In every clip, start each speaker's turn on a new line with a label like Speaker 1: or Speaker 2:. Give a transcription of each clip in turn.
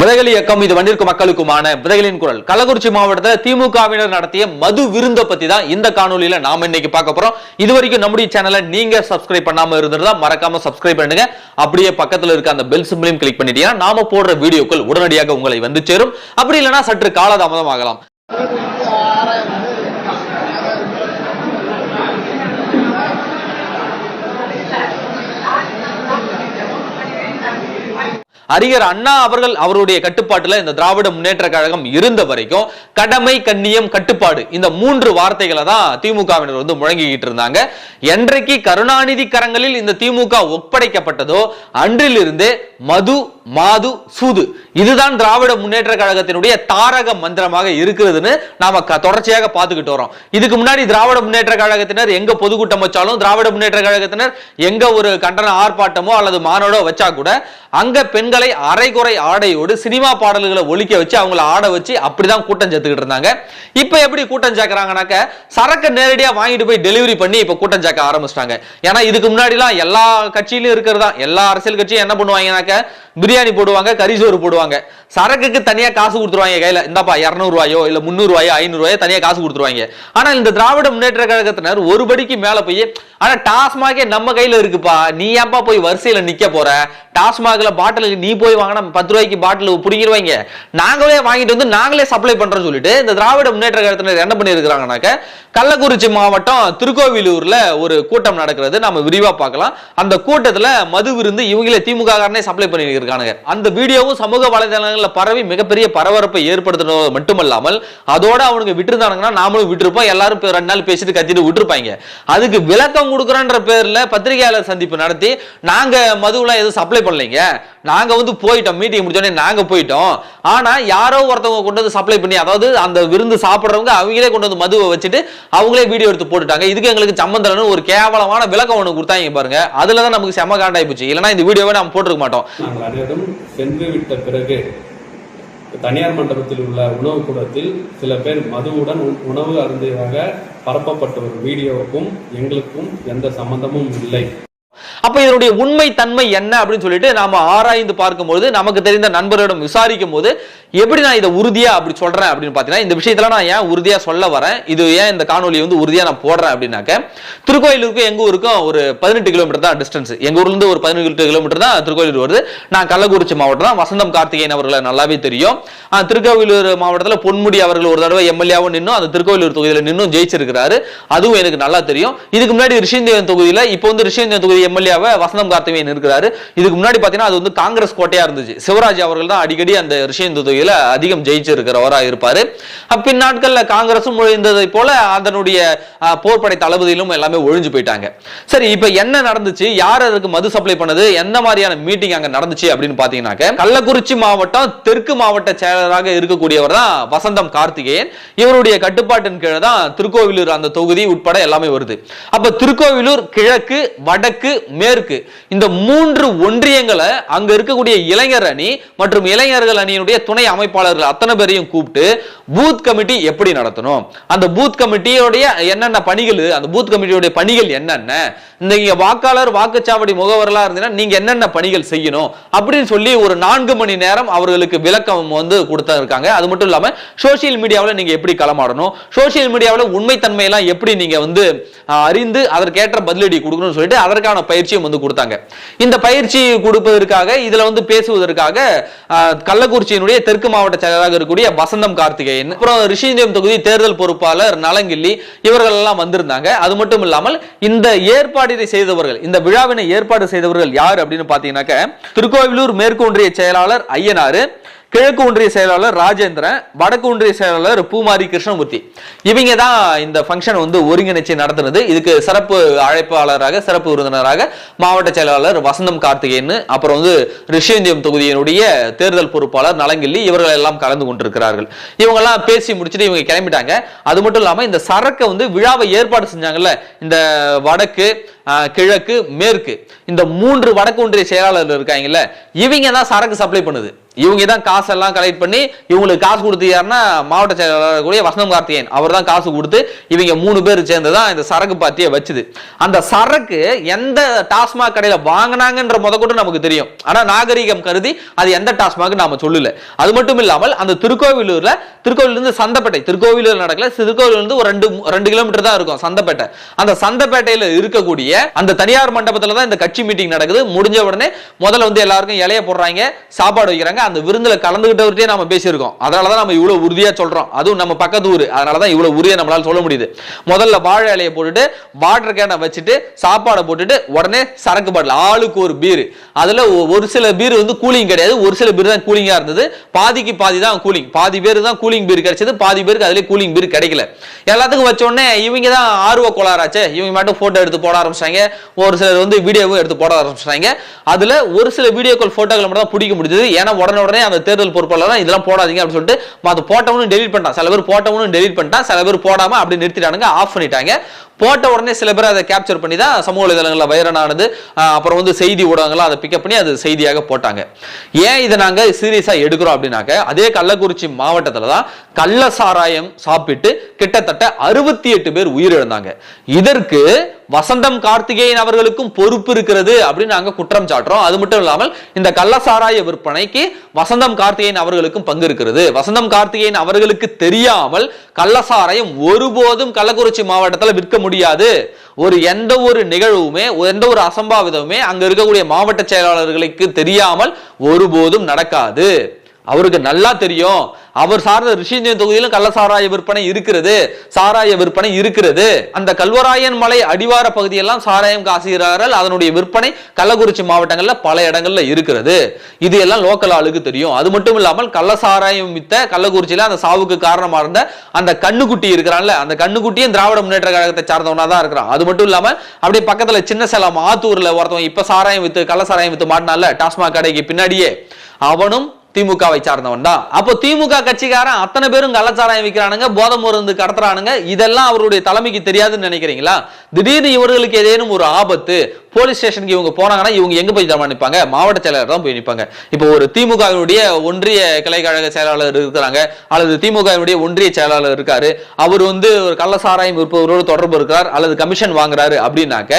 Speaker 1: விதைகள் இயக்கம் இது வண்டிருக்கும் மக்களுக்குமான விதைகளின் குரல். கள்ளக்குறிச்சி மாவட்டத்தில் திமுகவினர் நடத்திய மது விருந்த பத்தி தான் இந்த காணொலியில நாம இன்னைக்கு பார்க்க போறோம். இது வரைக்கும் நம்முடைய சேனலை நீங்க சப்ஸ்கிரைப் பண்ணாம இருந்திருந்தா மறக்காம சப்ஸ்கிரைப் பண்ணுங்க. அப்படியே பக்கத்துல இருக்க அந்த பெல் சிம்பிளையும் கிளிக் பண்ணிட்டீங்கன்னா நாம போடுற வீடியோக்கள் உடனடியாக உங்களை வந்து சேரும். அப்படி இல்லைன்னா சற்று காலதாமதம் ஆகலாம். அறிஞர் அண்ணா அவர்கள் அவருடைய கட்டுப்பாட்டுல இந்த திராவிட முன்னேற்ற கழகம் இருந்த வரைக்கும் கடமை கண்ணியம் கட்டுப்பாடு இந்த மூன்று வார்த்தைகளை தான் திமுகவினர் வந்து முழங்கிக்கிட்டு இருந்தாங்க. என்றைக்கு கருணாநிதி கரங்களில் இந்த திமுக ஒப்படைக்கப்பட்டதோ அன்றிலிருந்தே மது மாது சூது இதுதான் திராவிட முன்னேற்ற கழகத்தினுடைய தாரக மந்திரமாக இருக்கிறதுன்னு நாம தொடர்ச்சியாக பார்த்துக்கிட்டு வரோம். இதுக்கு முன்னாடி திராவிட முன்னேற்ற கழகத்தினர் எங்க பொதுக்கூட்டம் வச்சாலும் திராவிட முன்னேற்ற கழகத்தினர் எங்க ஒரு கண்டன ஆர்ப்பாட்டமோ அல்லது மாநாடோ வச்சா கூட அங்க பெண் பெண்களை அரைகுறை ஆடையோடு சினிமா பாடல்களை ஒழிக்க வச்சு அவங்கள ஆட வச்சு அப்படிதான் கூட்டம் சேர்த்துக்கிட்டு இருந்தாங்க. இப்ப எப்படி கூட்டம் சேர்க்கறாங்கனாக்க சரக்கு நேரடியா வாங்கிட்டு போய் டெலிவரி பண்ணி இப்ப கூட்டம் சேர்க்க ஆரம்பிச்சிட்டாங்க. ஏன்னா இதுக்கு முன்னாடிலாம் எல்லா கட்சியிலும் இருக்கிறதா எல்லா அரசியல் கட்சியும் என்ன பண்ணுவாங்கனாக்க பிரியாணி போடுவாங்க கரிசோறு போடுவாங்க. சரக்குக்கு தனியா காசு கொடுத்துருவாங்க கையில. இந்தாப்பா இரநூறுவாயோ ரூபாயோ இல்ல முந்நூறு ரூபாயோ தனியா காசு கொடுத்துருவாங்க. ஆனா இந்த திராவிட முன்னேற்ற கழகத்தினர் ஒரு படிக்கு மேல போய் ஆனா டாஸ்மாகே நம்ம கையில இருக்குப்பா. நீ ஏன்பா போய் வரிசையில நிக்க போற? டாஸ்மாக்ல பாட்டில் நீ போய் வாங்கினா பத்து ரூபாய்க்கு பாட்டில் பிடிங்கிடுவாங்க நாங்களே வாங்கிட்டு வந்து நாங்களே சப்ளை பண்றோம் சொல்லிட்டு இந்த திராவிட முன்னேற்ற கழகத்தினர் என்ன பண்ணியிருக்கிறாங்கனாக்க கள்ளக்குறிச்சி மாவட்டம் திருக்கோவிலூர்ல ஒரு கூட்டம் நடக்கிறது. நம்ம விரிவா பார்க்கலாம். அந்த கூட்டத்துல மது விருந்து இவங்களே திமுக காரனே சப்ளை பண்ணிட்டு இருக்கானுங்க அந்த வீடியோவும் சமூக வலைதளங்களில் பரவி மிகப்பெரிய பரபரப்பை ஏற்படுத்தினது மட்டுமல்லாமல் அதோட அவனுக்கு விட்டுருந்தானுங்கன்னா நாமளும் விட்டுருப்போம். எல்லாரும் ரெண்டு நாள் பேசிட்டு கத்திட்டு விட்டுருப்பாங்க அதுக்கு விளக்கம் கொடுக்குறன்ற பேர்ல பத்திரிகையாளர் சந்திப்பு நடத்தி நாங்க மதுவெல்லாம் எதுவும் சப்ளை பண்ணலைங்க. நாங்க வந்து போயிட்டோம் மீட்டிங் முடிச்சோடனே நாங்க போயிட்டோம். ஆனா யாரோ ஒருத்தவங்க கொண்டு வந்து சப்ளை பண்ணி அதாவது அந்த விருந்து சாப்பிடுறவங்க அவங்களே கொண்டு வந்து மதுவை வச்சுட்டு அவங்களே வீடியோ எடுத்து போட்டுட்டாங்க. இதுக்கு எங்களுக்கு சம்மந்தம் ஒரு கேவலமான விளக்கம் ஒண்ணு கொடுத்தாங்க பாருங்க. அதுல தான் நமக்கு செம காண்டாயி போச்சு இல்லைன்னா இந்த வீடியோவை நம்ம போட்டிருக்க மாட்டோம்.
Speaker 2: நாங்கள் அனைவரும் சென்று விட்ட பிறகு தனியார் மண்டபத்தில் உள்ள உணவு கூடத்தில் சில பேர் மதுவுடன் உணவு அருந்தியதாக பரப்பப்பட்ட ஒரு வீடியோவுக்கும் எங்களுக்கும் எந்த சம்பந்தமும் இல்லை.
Speaker 1: அப்ப இதனுடைய உண்மை தன்மை என்ன அப்படின்னு சொல்லிட்டு நாம ஆராய்ந்து பார்க்கும்போது நமக்கு தெரிந்த நண்பரிடம் விசாரிக்கும் போது எப்படி நான் இதை உறுதியா அப்படி சொல்றேன்? அப்படின்னு பாத்தீங்கன்னா இந்த விஷயத்துல நான் ஏன் உறுதியா சொல்ல வரேன்? இது ஏன் இந்த காணொலியை வந்து உறுதியா நான் போடுறேன் அப்படின்னாக்க திருக்கோயிலுக்கும் எங்க ஊருக்கும் ஒரு பதினெட்டு கிலோமீட்டர் தான் டிஸ்டன்ஸ் எங்க ஊர்ல இருந்து ஒரு பதினெட்டு கிலோமீட்டர் தான் திருக்கோயிலூர் வருது. நான் கள்ளக்குறிச்சி மாவட்டம் தான். வசந்தம் கார்த்திகேயன் அவர்களை நல்லாவே தெரியும். திருக்கோவிலூர் மாவட்டத்தில் பொன்முடி அவர்கள் ஒரு தடவை எம்எல்ஏவும் நின்னும் அந்த திருக்கோவிலூர் தொகுதியில் நின்னும் ஜெயிச்சிருக்கிறாரு. அதுவும் எனக்கு நல்லா தெரியும். இதுக்கு முன்னாடி ரிஷிந்தேவன் தொகுதியில் இப்போ வந்து ரிஷிந்தேவன் தொகுதி எம்எல்ஏவை வசந்தம் கார்த்திகேயன் இருக்கிறாரு. இதுக்கு முன்னாடி பாத்தீங்கன்னா அது வந்து காங்கிரஸ் கோட்டையா இருந்துச்சு. சிவராஜ் அவர்கள் தான் அடிக்கடி அந்த ரிஷிந்தேவன் தொகுதியில அதிகம் ஜெயிச்சிருக்கிறவராக இருப்பாரு. அஹ் பின் நாட்கள்ல காங்கிரசும் ஒழிந்ததை போல அதனுடைய போர்படை போர்ப்படை தளபதியிலும் எல்லாமே ஒழிஞ்சு போயிட்டாங்க. சரி இப்ப என்ன நடந்துச்சு? யார் அதுக்கு மது சப்ளை பண்ணது? எந்த மாதிரியான மீட்டிங் அங்க நடந்துச்சு அப்படின்னு பாத்தீங்கன்னாக்க கள்ளக்குறிச்சி மாவட்டம் தெற்கு மாவட்ட செயலராக இருக்கக்கூடியவர் தான் வசந்தம் கார்த்திகேயன். இவருடைய கட்டுப்பாட்டின் கீழே தான் திருக்கோவிலூர் அந்த தொகுதி உட்பட எல்லாமே வருது. அப்ப திருக்கோவிலூர் கிழக்கு வடக்கு மேற்கு. இந்த மூன்று ஒன்றியங்களை அங்க இருக்கக்கூடிய இளைஞர் அணி மற்றும் இளைஞர்கள் அணியினுடைய துணை அமைப்பாளர்கள் அத்தனை பேரையும் கூப்பிட்டு பூத் கமிட்டி எப்படி நடத்தணும்? அந்த பூத் கமிட்டியோடைய என்னென்ன பணிகள் அந்த பூத் கமிட்டியோடைய பணிகள் என்னென்ன? இந்த இங்க வாக்காளர் வாக்குச்சாவடி முகவர்களா இருந்தீங்கன்னா நீங்க என்னென்ன பணிகள் செய்யணும்? அப்படின்னு சொல்லி ஒரு நான்கு மணி நேரம் அவர்களுக்கு விளக்கம் வந்து கொடுத்தா இருக்காங்க. அது மட்டும் இல்லாம சோசியல் மீடியாவில் நீங்க எப்படி களமாடணும்? சோசியல் மீடியாவில் உண்மைத்தன்மை எல்லாம் எப்படி நீங்க வந்து அறிந்து அதற்கேற்ற பதிலடி கொடுக்கணும்னு சொல்லிட்டு அதற்கான விதமான பயிற்சியும் வந்து கொடுத்தாங்க. இந்த பயிற்சி கொடுப்பதற்காக இதுல வந்து பேசுவதற்காக கள்ளக்குறிச்சியினுடைய தெற்கு மாவட்ட செயலராக இருக்கக்கூடிய வசந்தம் கார்த்திகேயன் அப்புறம் ரிஷிந்தேவன் தொகுதி தேர்தல் பொறுப்பாளர் நலங்கிள்ளி இவர்கள் எல்லாம் வந்திருந்தாங்க. அது மட்டும் இல்லாமல் இந்த ஏற்பாடினை செய்தவர்கள் இந்த விழாவினை ஏற்பாடு செய்தவர்கள் யார் அப்படின்னு பாத்தீங்கன்னாக்க திருக்கோவிலூர் மேற்கொன்றிய செயலாளர் ஐயனாறு கிழக்கு ஒன்றிய செயலாளர் ராஜேந்திரன் வடக்கு ஒன்றிய செயலாளர் பூமாரி கிருஷ்ணமூர்த்தி. இவங்க தான் இந்த ஃபங்க்ஷன் வந்து ஒருங்கிணைச்சு நடத்தினது. இதுக்கு சிறப்பு அழைப்பாளராக சிறப்பு விருந்தினராக மாவட்ட செயலாளர் வசந்தம் கார்த்திகேயன் அப்புறம் வந்து ரிஷேந்தியம் தொகுதியினுடைய தேர்தல் பொறுப்பாளர் நலங்கிள்ளி இவர்கள் எல்லாம் கலந்து கொண்டிருக்கிறார்கள். இவங்கெல்லாம் பேசி முடிச்சுட்டு இவங்க கிளம்பிட்டாங்க. அது மட்டும் இல்லாமல் இந்த சரக்கை வந்து விழாவை ஏற்பாடு செஞ்சாங்கல்ல இந்த வடக்கு கிழக்கு மேற்கு. இந்த மூன்று வடக்கு ஒன்றிய செயலாளர்கள் இருக்காங்கல்ல இவங்க தான் சரக்கு சப்ளை பண்ணுது. இவங்க தான் காசெல்லாம் கலெக்ட் பண்ணி இவங்களுக்கு காசு கொடுத்து யாருன்னா மாவட்ட செயலாளர் கூடிய வசனம் கார்த்திகேயன் அவர் தான் காசு கொடுத்து இவங்க மூணு பேர் சேர்ந்து தான் இந்த சரக்கு பார்ட்டியை வச்சுது. அந்த சரக்கு எந்த டாஸ்மாக் கடையில வாங்கினாங்கன்ற முத கூட நமக்கு தெரியும். ஆனா நாகரிகம் கருதி அது எந்த டாஸ்மாக் நாம சொல்லல. அது மட்டும் இல்லாமல் அந்த திருக்கோவிலூர்ல திருக்கோவில இருந்து சந்தப்பேட்டை திருக்கோவிலூர் நடக்கல திருக்கோவிலூர்ல இருந்து ஒரு ரெண்டு ரெண்டு கிலோமீட்டர் தான் இருக்கும் சந்தப்பேட்டை. அந்த சந்தப்பேட்டையில இருக்கக்கூடிய அந்த தனியார் மண்டபத்துல தான் இந்த கட்சி மீட்டிங் நடக்குது. முடிஞ்ச உடனே முதல்ல வந்து எல்லாருக்கும் இலைய போடுறாங்க சாப்பாடு வைக்கிறாங்க. அந்த விருந்துல கலந்துகிட்டவர்கிட்டே நம்ம பேசியிருக்கோம். அதனால தான் நம்ம இவ்வளவு உறுதியா சொல்றோம். அதுவும் நம்ம பக்கத்து ஊர். அதனால தான் இவ்வளவு உறுதியா நம்மளால சொல்ல முடியுது. முதல்ல வாழை இலையை போட்டுட்டு வாட்டர் கேனை வச்சுட்டு சாப்பாடை போட்டுட்டு உடனே சரக்கு பாட்டில் ஆளுக்கு ஒரு பீர் அதுல ஒரு சில பீர் வந்து கூலிங் கிடையாது. ஒரு சில பீர் தான் கூலிங்கா இருந்தது. பாதிக்கு பாதி தான் கூலிங் பாதி பேர் தான் கூலிங் பீர் கிடைச்சது. பாதி பேருக்கு அதுல கூலிங் பீர் கிடைக்கல. எல்லாத்துக்கும் வச்ச உடனே இவங்க தான் ஆர்வ கோளாராச்சே இவங்க மட்டும் போட்டோ எடுத்து போட ஆரம்பிச்சாங்க. ஒரு சிலர் வந்து வீடியோவும் எடுத்து போட ஆரம்பிச்சாங்க. அதுல ஒரு சில வீடியோக்கள் ஃபோட்டோக்கள் மட்டும் தான் பிடிக்க முடிஞ்சது. ஏன்னா உடனே உடனே அந்த தேர்தல் பொறுப்பாளர் இதெல்லாம் போடாதீங்க அப்படின்னு சொல்லிட்டு அதை போட்டவனும் டெலிட் பண்ணிட்டான். சில பேர் போட்டவனும் டெலிட் பண்ணிட்டான். சில பேர் போடாம அப்படி நிறுத்திட்டானுங்க ஆஃப் பண்ணிட்டாங்க. போட்ட உடனே சில பேர் அதை கேப்சர் பண்ணி தான் சமூக வலைதளங்களில் வைரலானது அப்புறம் வந்து செய்தி ஊடகங்கள்லாம் அதை பிக்கப் பண்ணி அது செய்தியாக போட்டாங்க. ஏன் இதை நாங்க சீரியஸா எடுக்கிறோம் அப்படின்னாக்க அதே கள்ளக்குறிச்சி மாவட்டத்துல தான் கள்ள சாராயம் சாப்பிட்டு கிட்டத்தட்ட அறுபத்தி எட்டு பேர் உயிரிழந்தாங்க. இதற்கு வசந்தம் கார்த்திகேயன் அவர்களுக்கும் பொறுப்பு இருக்கிறது அப்படின்னு நாங்க குற்றம் சாட்டுறோம். அது மட்டும் இல்லாமல் இந்த கள்ளசாராய விற்பனைக்கு வசந்தம் கார்த்திகேயன் அவர்களுக்கும் பங்கு இருக்கிறது. வசந்தம் கார்த்திகேயன் அவர்களுக்கு தெரியாமல் கள்ளசாராயம் ஒருபோதும் கள்ளக்குறிச்சி மாவட்டத்தில் விற்க முடியாது. ஒரு எந்த ஒரு நிகழ்வுமே எந்த ஒரு அசம்பாவிதமுமே அங்க இருக்கக்கூடிய மாவட்ட செயலாளர்களுக்கு தெரியாமல் ஒருபோதும் நடக்காது. அவருக்கு நல்லா தெரியும். அவர் சார்ந்த ரிஷிஞ்சன் தொகுதியிலும் கள்ள சாராய விற்பனை இருக்கிறது. சாராய விற்பனை இருக்கிறது. அந்த கல்வராயன் மலை அடிவார பகுதியெல்லாம் சாராயம் காசுகிறார்கள். அதனுடைய விற்பனை கள்ளக்குறிச்சி மாவட்டங்களில் பல இடங்கள்ல இருக்கிறது. இது எல்லாம் லோக்கல் ஆளுக்கு தெரியும். அது மட்டும் இல்லாமல் கள்ள சாராயம் வித்த கள்ளக்குறிச்சியில அந்த சாவுக்கு காரணமா இருந்த அந்த கண்ணுக்குட்டி இருக்கிறான்ல அந்த கண்ணுக்குட்டியும் திராவிட முன்னேற்ற கழகத்தை சார்ந்தவனா தான் இருக்கிறான். அது மட்டும் இல்லாமல் அப்படியே பக்கத்துல சின்ன சேலம் ஆத்தூர்ல ஒருத்தவன் இப்ப சாராயம் வித்து கள்ள சாராயம் வித்து மாட்டினால டாஸ்மாக் கடைக்கு பின்னாடியே. அவனும் திமுகவை சார்ந்தவன் தான். அப்போ திமுக கட்சிக்காரன் அத்தனை பேரும் கள்ளச்சாராயம் விற்கிறானுங்க போதை மருந்து கடத்துறானுங்க. இதெல்லாம் அவருடைய தலைமைக்கு தெரியாதுன்னு நினைக்கிறீங்களா? திடீர்னு இவர்களுக்கு ஏதேனும் ஒரு ஆபத்து போலீஸ் ஸ்டேஷனுக்கு இவங்க போனாங்கன்னா இவங்க எங்க போய் தரமா நிற்பாங்க மாவட்ட செயலாளர் தான் போய் நிற்பாங்க இப்போ ஒரு திமுகவினுடைய ஒன்றிய கிளைக்கழக செயலாளர் இருக்கிறாங்க. அல்லது திமுகவினுடைய ஒன்றிய செயலாளர் இருக்காரு. அவர் வந்து ஒரு கள்ளசாராயம் விற்பவரோடு தொடர்பு இருக்கிறார். அல்லது கமிஷன் வாங்குறாரு அப்படின்னாக்க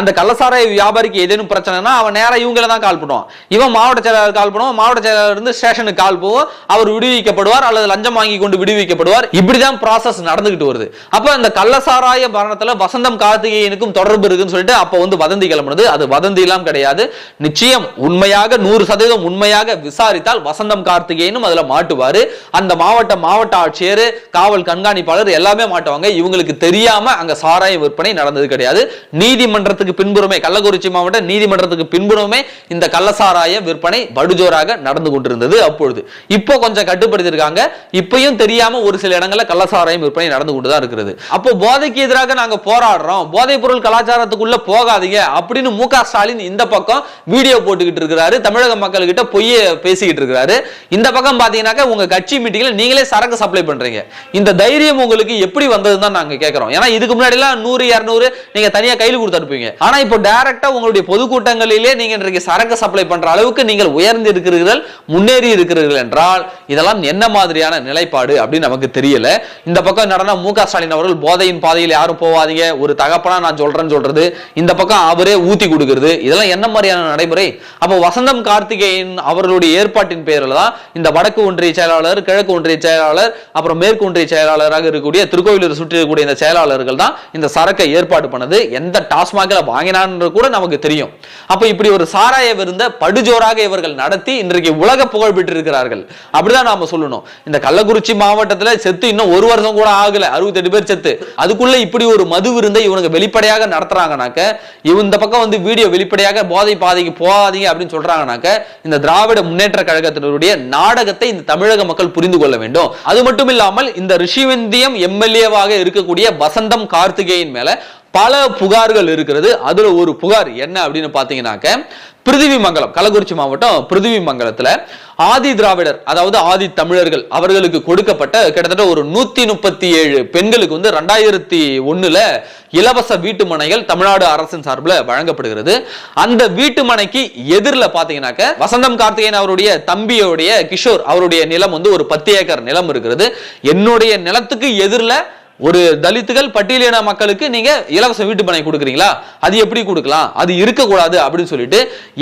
Speaker 1: அந்த கள்ளசாராய வியாபாரிக்கு ஏதேனும் பிரச்சனைனா அவன் நேராக இவங்கள தான் கால் பண்ணுவான். இவன் மாவட்ட செயலாளர் கால் பண்ணுவான். மாவட்ட செயலாளர் இருந்து ஸ்டேஷனுக்கு கால் போவோம் அவர் விடுவிக்கப்படுவார் அல்லது லஞ்சம் வாங்கி கொண்டு விடுவிக்கப்படுவார். இப்படிதான் ப்ராசஸ் நடந்துகிட்டு வருது. அப்ப அந்த கள்ளசாராய மரணத்துல வசந்தம் கார்த்திகேயனுக்கும் தொடர்பு இருக்குன்னு சொல்லிட்டு அப்ப வந்து வதந்திகள் கிளம்புனது அது வதந்தி எல்லாம் கிடையாது. நிச்சயம் உண்மையாக நூறு சதவீதம் உண்மையாக விசாரித்தால் வசந்தம் கார்த்திகேயனும் அதுல மாட்டுவாரு. அந்த மாவட்ட மாவட்ட ஆட்சியர் காவல் கண்காணிப்பாளர் எல்லாமே மாட்டுவாங்க. இவங்களுக்கு தெரியாம அங்க சாராய விற்பனை நடந்தது கிடையாது. நீதிமன்றத்துக்கு பின்புறமே கள்ளக்குறிச்சி மாவட்ட நீதிமன்றத்துக்கு பின்புறமே இந்த கள்ளசாராய விற்பனை படுஜோராக நடந்து கொண்டிருந்தது அப்பொழுது. இப்போ கொஞ்சம் கட்டுப்படுத்திருக்காங்க இப்பயும் தெரியாம ஒரு சில இடங்கள்ல கள்ளசாராயம் விற்பனை நடந்து கொண்டுதான் இருக்கிறது. அப்போ போதைக்கு எதிராக நாங்க போராடுறோம். போதைப் பொருள் கலாச்சாரத்துக்குள்ள போகாதீங்க. அப்படின்னு மு ஸ்டாலின் இந்த பக்கம் வீடியோ போட்டுக்கிட்டு இருக்கிறாரு. தமிழக மக்கள்கிட்ட பொய்ய பேசிக்கிட்டு இருக்கிறாரு. இந்த பக்கம் பாத்தீங்கன்னாக்க உங்க கட்சி மீட்டிங்ல நீங்களே சரக்கு சப்ளை பண்றீங்க. இந்த தைரியம் உங்களுக்கு எப்படி வந்ததுன்னு தான் நாங்க கேட்கறோம் ஏன்னா இதுக்கு முன்னாடி எல்லாம் நூறு இருநூறு நீங்க தனியா கையில் கொடுத்து அனுப்புவீங்க. ஆனா இப்போ டைரக்டா உங்களுடைய பொதுக்கூட்டங்களிலே நீங்க இன்றைக்கு சரக்கு சப்ளை பண்ற அளவுக்கு நீங்கள் உயர்ந்து இருக்கிறீர்கள் முன்னேறி இருக்கிறீர்கள் என்றால் இதெல்லாம் என்ன மாதிரியான நிலைப்பாடு அப்படின்னு நமக்கு தெரியல. இந்த பக்கம் நடனா மு ஸ்டாலின் அவர்கள் போதையின் பாதையில் யாரும் போவாதீங்க. ஒரு தகப்பனா நான் சொல்றேன்னு சொல்றது. இந்த பக்கம் அவரே ஊத்தி கொடுக்கிறது. இதெல்லாம் என்ன மாதிரியான நடைமுறை? அப்போ வசந்தம் கார்த்திகேயன் அவர்களுடைய ஏற்பாட்டின் பெயரில் தான் இந்த வடக்கு ஒன்றிய செயலாளர் கிழக்கு ஒன்றிய செயலாளர் அப்புறம் மேற்கு ஒன்றிய செயலாளராக இருக்கக்கூடிய திருக்கோவிலூர் சுற்றி இருக்கக்கூடிய இந்த செயலாளர்கள் தான் இந்த சரக்கை ஏற்பாடு பண்ணது. எந்த டாஸ்மாகில் வாங்கினான்னு கூட நமக்கு தெரியும். அப்போ இப்படி ஒரு சாராய விருந்த படுஜோராக இவர்கள் நடத்தி இன்றைக்கு உலக புகழ் பெற்றிருக்கிறார்கள். அப்படிதான் நாம சொல்லணும். இந்த கள்ளக்குறிச்சி மாவட்டத்தில் செத்து இன்னும் ஒரு வருஷம் கூட ஆகல. அறுபத்தெட்டு பேர் செத்து. அதுக்குள்ள இப்படி ஒரு மது விருந்தை இவனுக்கு வெளிப்படையாக நடத்துறாங்கனாக்க இவன் இந்த பக்கம் வந்து வீடியோ வெளிப்படையாக போதை பாதைக்கு போகாதீங்க அப்படின்னு சொல்றாங்கனாக்க இந்த திராவிட முன்னேற்ற கழகத்தினருடைய நாடகத்தை இந்த தமிழக மக்கள் புரிந்து கொள்ள வேண்டும். அது மட்டும் இல்லாமல் இந்த ரிஷிவந்தியம் எம்எல்ஏவாக இருக்கக்கூடிய வசந்தம் கார்த்திகேயன் மேல பல புகார்கள் இருக்கிறது. அதுல ஒரு புகார் என்ன அப்படின்னு பாத்தீங்கன்னாக்க பிருதிவி மங்கலம் கள்ளக்குறிச்சி மாவட்டம் பிருதிவி மங்கலத்துல ஆதி திராவிடர் அதாவது ஆதி தமிழர்கள் அவர்களுக்கு கொடுக்கப்பட்ட கிட்டத்தட்ட ஒரு நூத்தி முப்பத்தி ஏழு பெண்களுக்கு வந்து ரெண்டாயிரத்தி ஒண்ணுல இலவச வீட்டு மனைகள் தமிழ்நாடு அரசின் சார்பில் வழங்கப்படுகிறது. அந்த வீட்டு மனைக்கு எதிரில் பாத்தீங்கன்னாக்க வசந்தம் கார்த்திகேயன் அவருடைய தம்பியோடைய கிஷோர் அவருடைய நிலம் வந்து ஒரு பத்து ஏக்கர் நிலம் இருக்கிறது. என்னுடைய நிலத்துக்கு எதிரில் ஒரு தலித்துகள் பட்டியலின மக்களுக்கு நீங்க இலவச வீட்டு மனை கொடுக்குறீங்களா? அது எப்படி கொடுக்கலாம்? அது இருக்கக்கூடாது அப்படின்னு சொல்லிட்டு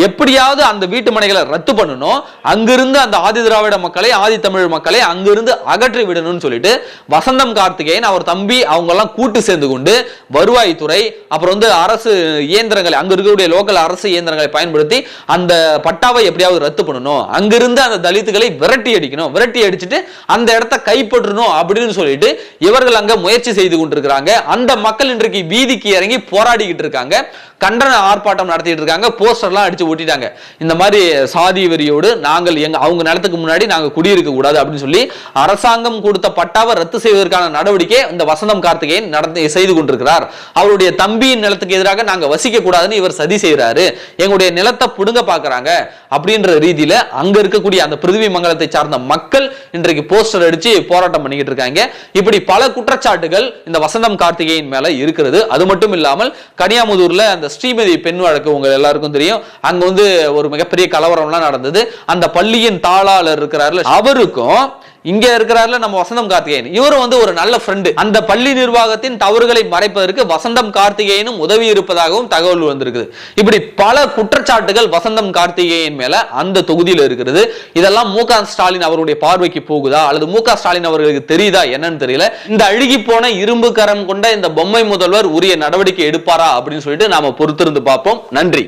Speaker 1: எப்படியாவது அந்த வீட்டு மனைகளை ரத்து பண்ணணும். அங்கிருந்து அந்த ஆதி திராவிட மக்களை ஆதி தமிழ் மக்களை அங்கிருந்து அகற்றி விடணும்னு சொல்லிட்டு வசந்தம் கார்த்திகேயன் அவர் தம்பி அவங்க எல்லாம் கூட்டு சேர்ந்து கொண்டு வருவாய்த்துறை அப்புறம் வந்து அரசு இயந்திரங்களை அங்க இருக்கக்கூடிய லோக்கல் அரசு இயந்திரங்களை பயன்படுத்தி அந்த பட்டாவை எப்படியாவது ரத்து பண்ணணும். அங்கிருந்து அந்த தலித்துகளை விரட்டி அடிக்கணும். விரட்டி அடிச்சுட்டு அந்த இடத்த கைப்பற்றணும் அப்படின்னு சொல்லிட்டு இவர்கள் அங்க முயற்சி செய்து கொண்டிருக்கிறாங்க. அந்த மக்கள் இன்றைக்கு வீதிக்கு இறங்கி போராடிக்கிட்டு இருக்காங்க. கண்டன ஆர்ப்பாட்டம் நடத்திட்டு இருக்காங்க. போஸ்டர்லாம் அடிச்சு ஒட்டிட்டாங்க. இந்த மாதிரி சாதி வெறியோடு நாங்கள் எங்க அவங்க நிலத்துக்கு முன்னாடி நாங்க குடியிருக்க கூடாது அப்படின்னு சொல்லி அரசாங்கம் கொடுத்த பட்டாவை ரத்து செய்வதற்கான நடவடிக்கை இந்த வசந்தம் கார்த்திகேயன் நடந்து செய்து கொண்டிருக்கிறார். அவருடைய தம்பியின் நிலத்துக்கு எதிராக நாங்க வசிக்க கூடாதுன்னு இவர் சதி செய்யறாரு எங்களுடைய நிலத்தை புடுங்க பாக்குறாங்க அப்படின்ற ரீதியில அங்க இருக்கக்கூடிய அந்த பிருத்திவி மங்கலத்தை சார்ந்த மக்கள் இன்றைக்கு போஸ்டர் அடிச்சு போராட்டம் பண்ணிக்கிட்டு இருக்காங்க. இப்படி பல குற்றச்சாட்டுகள் இந்த வசந்தம் கார்த்திகேயன் மேல இருக்கிறது. அது மட்டும் இல்லாமல் கனியாமுதூர்ல அந்த ஸ்ரீமதி பெண் வழக்கு உங்க எல்லாருக்கும் தெரியும். அங்க வந்து ஒரு மிகப்பெரிய கலவரம்லாம் நடந்தது. அந்த பள்ளியின் தாளாளர் இருக்கிறாருல அவருக்கும் இங்கே இருக்கிறார்ல நம்ம வசந்தம் கார்த்திகேயன். இவரும் வந்து ஒரு நல்ல ஃப்ரெண்டு அந்த பள்ளி நிர்வாகத்தின் தவறுகளை மறைப்பதற்கு வசந்தம் கார்த்திகேயனும் உதவி இருப்பதாகவும் தகவல் வந்திருக்குது. இப்படி பல குற்றச்சாட்டுகள் வசந்தம் கார்த்திகேயன் மேல அந்த தொகுதியில் இருக்கிறது. இதெல்லாம் மு ஸ்டாலின் அவருடைய பார்வைக்கு போகுதா? அல்லது மு ஸ்டாலின் அவர்களுக்கு தெரியுதா? என்னன்னு தெரியல. இந்த அழுகி போன இரும்பு கரம் கொண்ட இந்த பொம்மை முதல்வர் உரிய நடவடிக்கை எடுப்பாரா? அப்படின்னு சொல்லிட்டு நாம பொறுத்திருந்து பார்ப்போம். நன்றி.